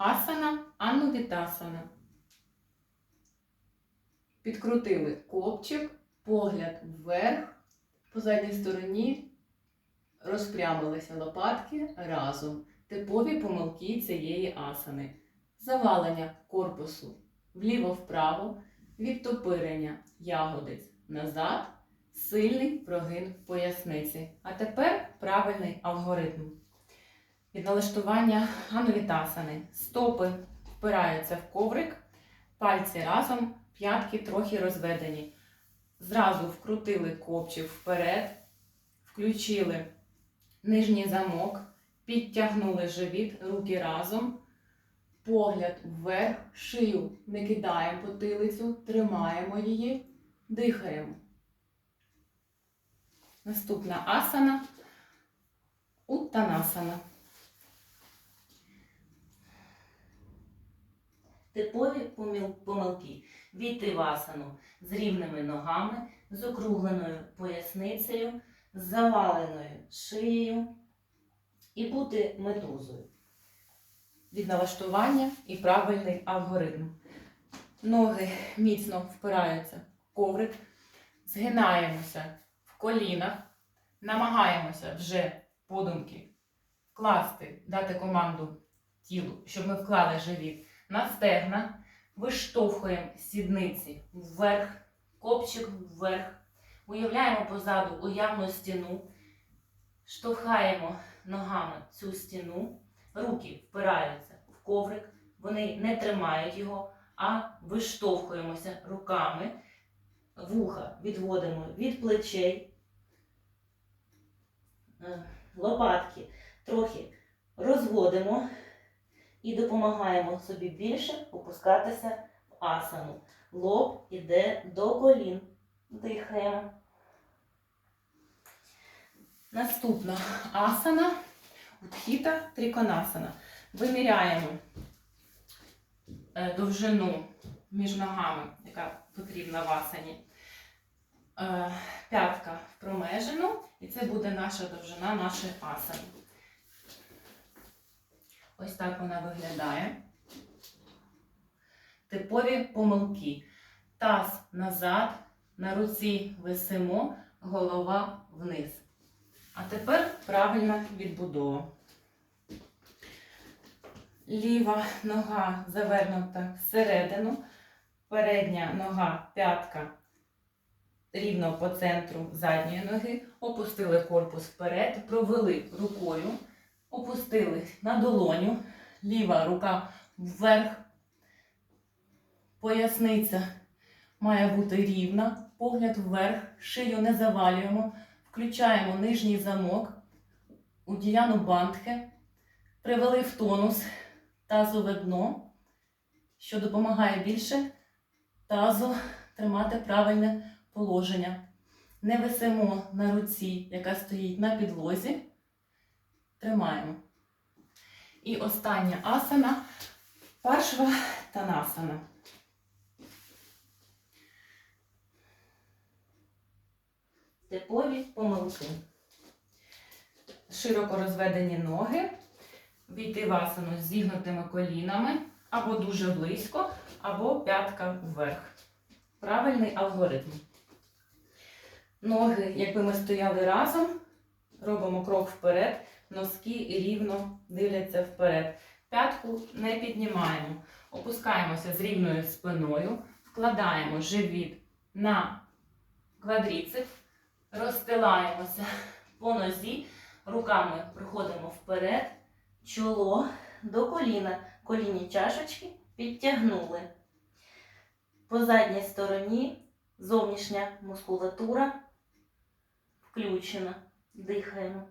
Асана, анувітасана. Підкрутили копчик, погляд вверх, по задній стороні розпрямилися лопатки разом. Типові помилки цієї асани. Завалення корпусу вліво-вправо, відтопирення ягодиць назад, сильний прогин поясниці. А тепер правильний алгоритм. Від налаштування анувітасани. Стопи впираються в коврик, пальці разом, п'ятки трохи розведені. Зразу вкрутили копчик вперед, включили нижній замок, підтягнули живіт, руки разом, погляд вверх, шию не кидаємо потилицю, тримаємо її, дихаємо. Наступна асана уттанасана. Типові помилки. Війти в з рівними ногами, з округленою поясницею, з заваленою шиєю і бути медузою. від налаштування і правильний алгоритм. Ноги міцно впираються в коврик, згинаємося в колінах, намагаємося вже подумки вкласти, дати команду тілу, щоб ми вклали живіт на стегна, виштовхуємо сідниці вверх, копчик вверх, уявляємо позаду уявну стіну, штовхаємо ногами цю стіну. Руки впираються в коврик, вони не тримають його, а виштовхуємося руками, вуха відводимо від плечей, Е, лопатки трохи розводимо і допомагаємо собі більше опускатися в асану. Лоб іде до колін. Дихаємо. Наступна асана Утхіта триконасана. Виміряємо е, довжину між ногами, яка потрібна в асані. Е, П'ятка в промежину, і це буде наша довжина нашої асани. Ось так вона виглядає. Типові помилки. Таз назад, на руці висимо, голова вниз. А тепер правильна відбудова. Ліва нога завернута всередину, передня нога п'ятка рівно по центру задньої ноги, опустили корпус вперед, провели рукою, опустили на долоню, ліва рука вверх, поясниця має бути рівна, погляд вверх, шию не завалюємо. Включаємо нижній замок у діляну бандхи, привели в тонус тазове дно, що допомагає більше тазу тримати правильне положення. Не висимо на руці, яка стоїть на підлозі. Тримаємо. І остання асана паршва танасана. Типові помилки. широко розведені ноги, війти в асану з зігнутими колінами, або дуже близько, або п'ятка вверх. Правильний алгоритм. Ноги, якби ми стояли разом, робимо крок вперед, носки рівно дивляться вперед. П'ятку не піднімаємо. Опускаємося з рівною спиною, вкладаємо живіт на квадріцеп, розстилаємося по нозі. Руками проходимо вперед, чоло до коліна. Колінні чашечки підтягнули. По задній стороні зовнішня мускулатура включена. Дихаємо.